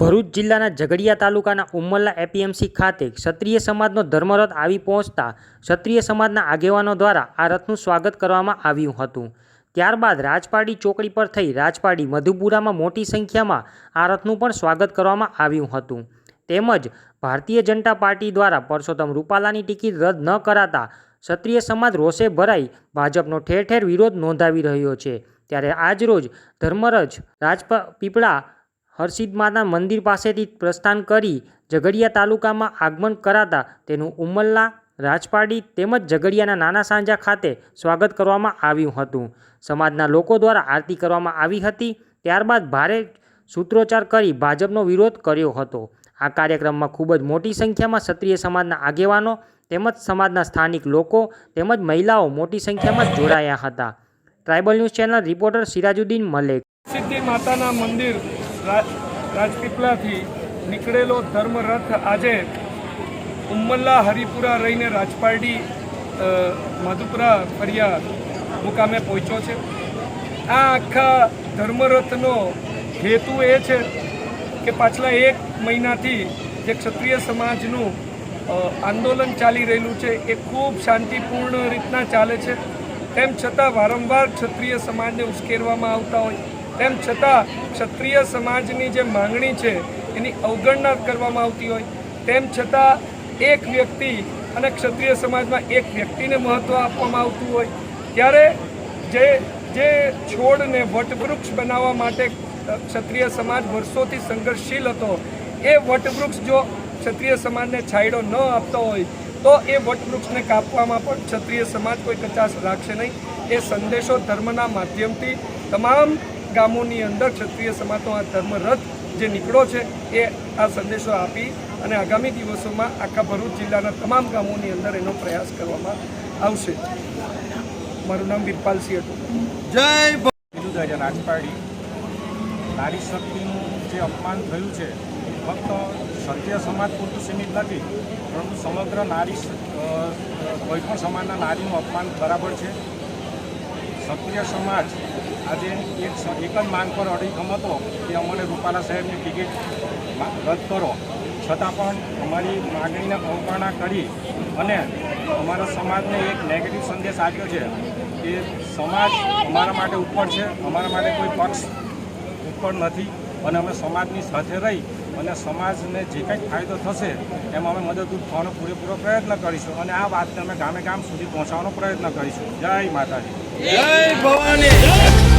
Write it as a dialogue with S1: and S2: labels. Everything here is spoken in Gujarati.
S1: ભરૂચ જિલ્લાના ઝઘડિયા તાલુકાના ઉમરલા એપીએમસી ખાતે ક્ષત્રિય સમાજનો ધર્મરથ આવી પહોંચતા ક્ષત્રિય સમાજના આગેવાનો દ્વારા આ રથનું સ્વાગત કરવામાં આવ્યું હતું. ત્યારબાદ રાજપાડી ચોકડી પર થઈ રાજપાડી મધુપુરામાં મોટી સંખ્યામાં આ રથનું પણ સ્વાગત કરવામાં આવ્યું હતું. તેમજ ભારતીય જનતા પાર્ટી દ્વારા પરસોત્તમ રૂપાલાની ટિકિટ રદ ન કરાતા ક્ષત્રિય સમાજ રોષે ભરાઈ ભાજપનો ઠેર ઠેર વિરોધ નોંધાવી રહ્યો છે. ત્યારે આજરોજ ધર્મરજ રાજપ, પીપળા હરસિદ્ધ માતા મંદિર પાસેથી પ્રસ્થાન કરી ઝઘડિયા તાલુકામાં આગમન કરાતા તેનું ઉમલ્લા, રાજપાડી તેમજ ઝઘડિયાના નાના સાંજા ખાતે સ્વાગત કરવામાં આવ્યું હતું. સમાજના લોકો દ્વારા આરતી કરવામાં આવી હતી. ત્યારબાદ ભારે સૂત્રોચ્ચાર કરી ભાજપનો વિરોધ કર્યો હતો. આ કાર્યક્રમમાં ખૂબ જ મોટી સંખ્યામાં ક્ષત્રિય સમાજના આગેવાનો તેમજ સમાજના સ્થાનિક લોકો તેમજ મહિલાઓ મોટી સંખ્યામાં જોડાયા હતા. Tribal news channel reporter Sirajuddin Malek.
S2: Siddhi માતાના મંદિર રાજપીપળાથી નીકળેલો ધર્મરથ આજે ઉમ્મલ્લા હરિપુરા રહીને રાજપારડી માધુપુરા ફરિયા મુકામે પહોંચ્યો છે. આ આખા ધર્મરથનો હેતુ એ છે કે પાછલા એક મહિનાથી જે ક્ષત્રિય સમાજનું આંદોલન ચાલી રહેલું છે એ ખૂબ શાંતિપૂર્ણ રીતના ચાલે છે. તેમ છતાં વારંવાર ક્ષત્રિય સમાજને ઉશ્કેરવામાં આવતા હોય. તેમ છતાં ક્ષત્રિય સમાજની જે માંગણી છે, એની અવગણના કરવામાં આવતી હોય. તેમ છતાં એક વ્યક્તિ અને ક્ષત્રિય સમાજમાં એક વ્યક્તિને મહત્ત્વ આપવામાં આવતું હોય. ત્યારે જે જે છોડને વટવૃક્ષ બનાવવા માટે ક્ષત્રિય સમાજ વર્ષોથી સંઘર્ષશીલ હતો, એ વટવૃક્ષ જો ક્ષત્રિય સમાજને છાંયડો ન આપતો હોય, તો એ વટવૃક્ષને કાપવામાં પણ ક્ષત્રિય સમાજ કોઈ કચાશ રાખશે નહીં. એ સંદેશો ધર્મના માધ્યમથી તમામ ગામોની અંદર ક્ષત્રિય સમાજનો આ ધર્મરથ જે નીકળો છે એ આ સંદેશો આપી અને આગામી દિવસોમાં આખા ભરૂચ જિલ્લાના તમામ ગામોની અંદર એનો પ્રયાસ કરવામાં આવશે. મારું નામ વિરપાલસિંહ હતું
S3: કીધું છે રાજપાડી. નારી શક્તિનું જે અપમાન થયું છે ફક્ત ક્ષત્રિય સમાજ પૂરતું સીમિત નથી, પરંતુ સમગ્ર નારી કોઈપણ કોઈ પણ સમાજના નારીનું અપમાન બરાબર છે. ક્ષત્રિય સમાજ આજે એક એક જ માંગ પર અડીખમ હતો કે અમને રૂપાલા સાહેબની ટિકિટ રદ કરો. છતાં પણ અમારી માગણીને અવગણના કરી અને અમારા સમાજને એક નેગેટિવ સંદેશ આપ્યો છે કે સમાજ અમારા માટે ઉપર છે, અમારા માટે કોઈ પક્ષ ઉપર નથી અને અમે સમાજની સાથે રહી અને સમાજને જે કંઈક ફાયદો થશે, એમાં અમે મદદરૂપ થવાનો પૂરેપૂરો પ્રયત્ન કરીશું અને આ વાતને અમે ગામે ગામ સુધી પહોંચાડવાનો પ્રયત્ન કરીશું. જય માતાજી.
S4: જય ભવાની.